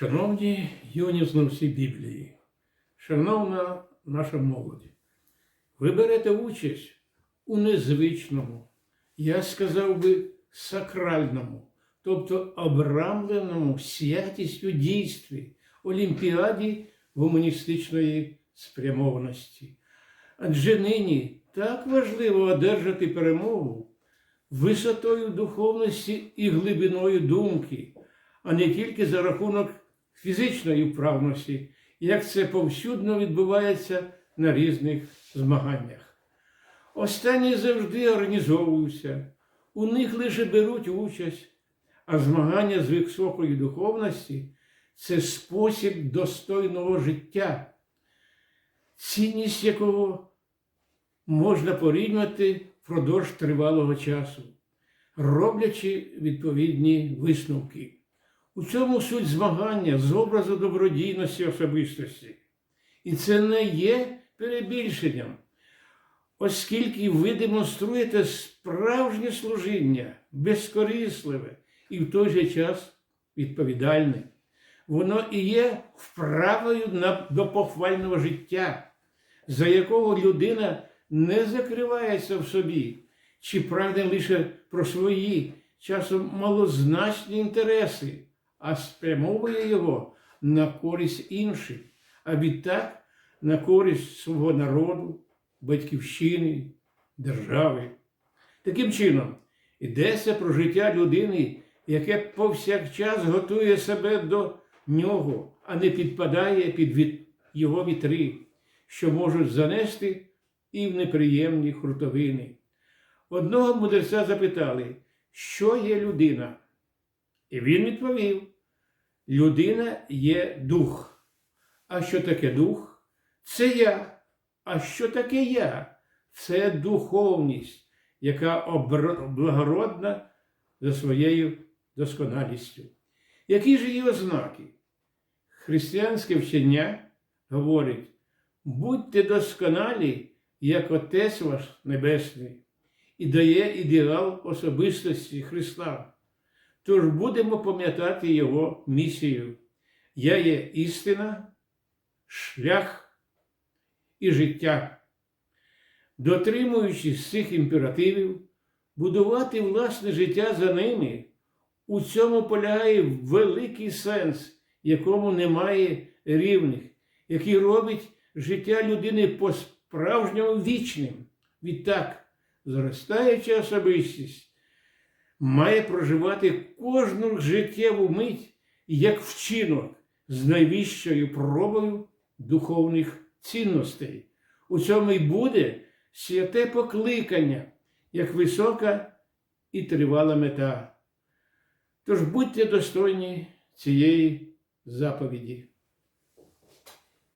Шановні юні знавці Біблії, шановна наша молодь, ви берете участь у незвичному, я сказав би, сакральному, тобто обрамленому святістю дійстві, олімпіаді гуманістичної спрямованості. Адже нині так важливо одержати перемогу висотою духовності і глибиною думки, а не тільки за рахунок фізичної вправності, як це повсюдно відбувається на різних змаганнях. Останні завжди організовуються, у них лише беруть участь, а змагання з високої духовності це спосіб достойного життя, цінність якого можна порівнювати впродовж тривалого часу, роблячи відповідні висновки. У цьому суть змагання з образу добродійності особистості. І це не є перебільшенням, оскільки ви демонструєте справжнє служіння, безкорисливе і в той же час відповідальне. Воно і є вправою до похвального життя, за якого людина не закривається в собі, чи прагне лише про свої часом малозначні інтереси, а спрямовує його на користь інших, а відтак на користь свого народу, батьківщини, держави. Таким чином, йдеться про життя людини, яке повсякчас готує себе до нього, а не підпадає під його вітри, що можуть занести і в неприємні хуртовини. Одного мудреця запитали, що є людина? І він відповів: людина є дух. А що таке дух? Це я. А що таке я? Це духовність, яка благородна за своєю досконалістю. Які ж її ознаки? Християнське вчення говорить: будьте досконалі, як Отець ваш Небесний, і дає ідеал особистості Христа. Тож будемо пам'ятати Його місію. Я є істина, шлях і життя. Дотримуючись цих імперативів, будувати власне життя за ними, у цьому полягає великий сенс, якому немає рівних, який робить життя людини по-справжньому вічним. Відтак, зростаюча особистість має проживати кожну життєву мить як вчинок з найвищою пробою духовних цінностей. У цьому й буде святе покликання, як висока і тривала мета. Тож будьте достойні цієї заповіді.